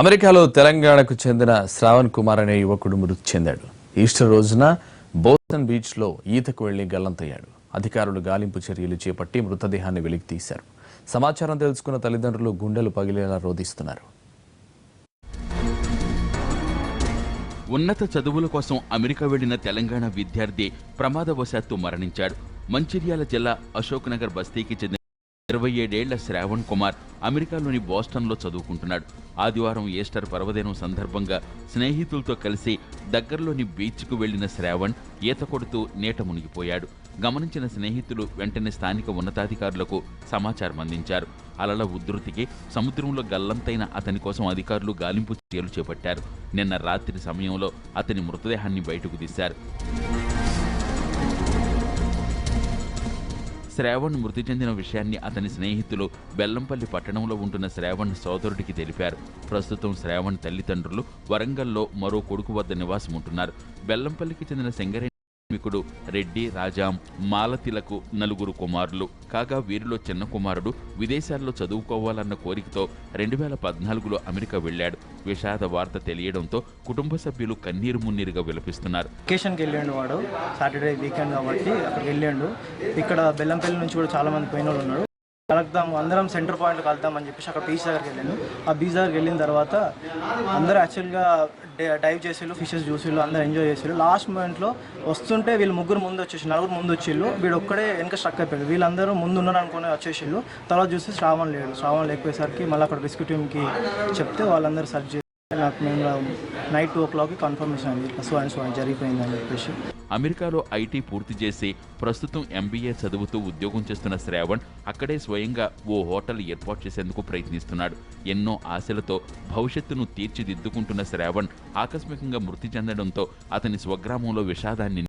అమెరికాలో తెలంగాణకు చెందిన శ్రావణ్ కుమార్ అనే యువకుడు మృతి చెందాడు. ఈస్టర్ రోజున బోస్టన్ బీచ్లో ఈతకు వెళ్ళి గల్లంతయ్యాడు. అధికారులు గాలింపు చర్యలు చేపట్టి మృతదేహాన్ని వెలికి తీశారు. సమాచారం తెలుసుకున్న తల్లిదండ్రులు గుండెలు పగిలేలా రోధిస్తున్నారు. ఉన్నత చదువుల కోసం అమెరికా వెళ్ళిన తెలంగాణ విద్యార్థి ప్రమాదవశాత్తు మరణించాడు. మంచిర్యాల జిల్లా అశోక్ నగర్ బస్తీకి చెందిన ఇరవై ఏడేళ్ళ శ్రావణ్ కుమార్ అమెరికాలోని బోస్టన్లో చదువుకుంటున్నాడు. ఆదివారం ఈస్టర్ పర్వదినం సందర్భంగా స్నేహితులతో కలిసి దగ్గరలోని బీచ్కు వెళ్ళిన శ్రావణ్ ఈత కొడుతూ నీట మునిగిపోయాడు. గమనించిన స్నేహితులు వెంటనే స్థానిక ఉన్నతాధికారులకు సమాచారం అందించారు. అలల ఉధృతికి సముద్రంలో గల్లంతైన అతని కోసం అధికారులు గాలింపు చర్యలు చేపట్టారు. నిన్న రాత్రి సమయంలో అతని మృతదేహాన్ని బయటకు తీశారు. శ్రావణ్ మృతి చెందిన విషయాన్ని అతని స్నేహితులు బెల్లంపల్లి పట్టణంలో ఉంటున్న శ్రావణ్ సోదరుడికి తెలిపారు. ప్రస్తుతం శ్రావణ్ తల్లిదండ్రులు వరంగల్లో మరో కొడుకు వద్ద నివాసం ఉంటున్నారు బెల్లంపల్లికి చెందిన సింగరేణి కార్మికుడు రెడ్డి రాజాం మాలతిలకు నలుగురు కుమారులు. కాగా వీరిలో చిన్న కుమారుడు విదేశాల్లో చదువుకోవాలన్న కోరికతో రెండు వేల పద్నాలుగులో అమెరికా వెళ్ళాడు. విషాద వార్త తెలియడంతో కుటుంబ సభ్యులు కన్నీరు మున్నీరుగా విలపిస్తున్నారు. వెకేషన్కి వెళ్ళాడు వాడు. సాటర్డే వీకెండ్ కాబట్టి అక్కడికి వెళ్ళాడు. ఇక్కడ బెల్లంపల్లి నుంచి కూడా చాలా మంది పోయిన వాళ్ళు ఉన్నారు. కలుద్దాం అందరం సెంటర్ పాయింట్ కలుద్దాం అని చెప్పేసి అక్కడ బీచ్ దగ్గరికి వెళ్ళాను. ఆ బీచ్ దగ్గరికి వెళ్ళిన తర్వాత అందరూ యాక్చువల్గా డైవ్ చేసేళ్ళు ఫిషెస్ చూసేళ్ళు అందరూ ఎంజాయ్ చేసేళ్ళు. లాస్ట్ మూమెంట్లో వస్తుంటే వీళ్ళు ముగ్గురు ముందు వచ్చేసి నలుగురు ముందు వచ్చేళ్ళు. వీడు ఒక్కడే వెనక స్ట్రక్ అయిపోయాడు. వీళ్ళందరూ ముందు ఉన్నారు అనుకుని వచ్చేసిళ్ళు. తర్వాత చూస్తే శ్రావణ్ లేడు. శ్రావణ్ లేకపోయేసరికి మళ్ళీ అక్కడ రెస్క్యూ టీమ్కి చెప్తే వాళ్ళందరూ సర్చ్ చేసి నాకు మేము నైట్ టూ ఓ క్లాక్కి కన్ఫర్మేషన్ అయింది ఇట్లా సో అండ్ సో అని జరిగిపోయిందని చెప్పేసి. అమెరికాలో ఐటీ పూర్తి చేసి ప్రస్తుతం ఎంబీఏ చదువుతూ ఉద్యోగం చేస్తున్న శ్రావణ్ అక్కడే స్వయంగా ఓ హోటల్ ఏర్పాటు చేసేందుకు ప్రయత్నిస్తున్నాడు. ఎన్నో ఆశలతో భవిష్యత్తును తీర్చిదిద్దుకుంటున్న శ్రావణ్ ఆకస్మికంగా మృతి చెందడంతో అతని స్వగ్రామంలో విషాదాన్ని